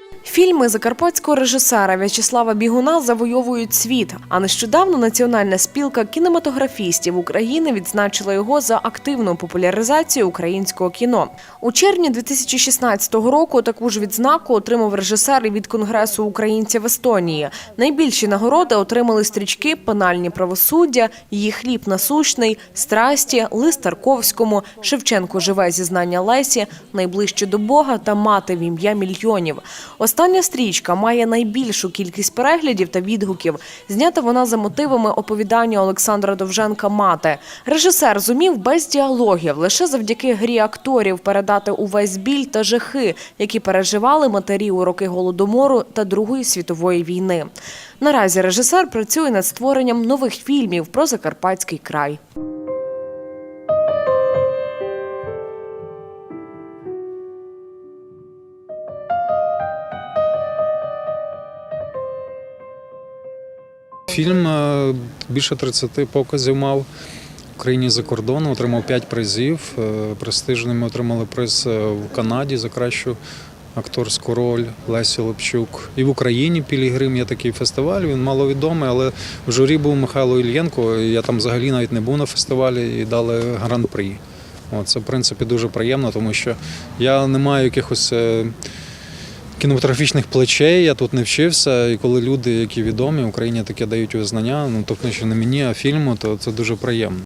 Lord. Фільми закарпатського режисера В'ячеслава Бігуна завойовують світ. А нещодавно Національна спілка кінематографістів України відзначила його за активну популяризацію українського кіно. У червні 2016 року таку ж відзнаку отримав режисер від Конгресу українців Естонії. Найбільші нагороди отримали стрічки Пенальні правосуддя, її хліб насущний, страсті, лист Тарковському, Шевченко живе зізнання Лесі, найближче до Бога та мати в ім'я мільйонів. Остання стрічка має найбільшу кількість переглядів та відгуків. Знята вона за мотивами оповідання Олександра Довженка Мати. Режисер зумів без діалогів лише завдяки грі акторів передати увесь біль та жахи, які переживали матері у роки голодомору та Другої світової війни. Наразі режисер працює над створенням нових фільмів про Закарпатський край. Фільм е, більше 30 показів мав в Україні за кордоном, отримав 5 призів. Е, Престижний ми отримали приз е, в Канаді за кращу акторську роль Лесі Лепчук. І в Україні Пілігрим є такий фестиваль. Він маловідомий, але в журі був Михайло Ільєнко. Я там взагалі навіть не був на фестивалі і дали гран-прі. От, Це в принципі дуже приємно, тому що я не маю якихось. Кінематографічних плечей, я тут не вчився. І коли люди, які відомі Україні таке дають визнання, ну тобто не мені, а фільму, то це дуже приємно.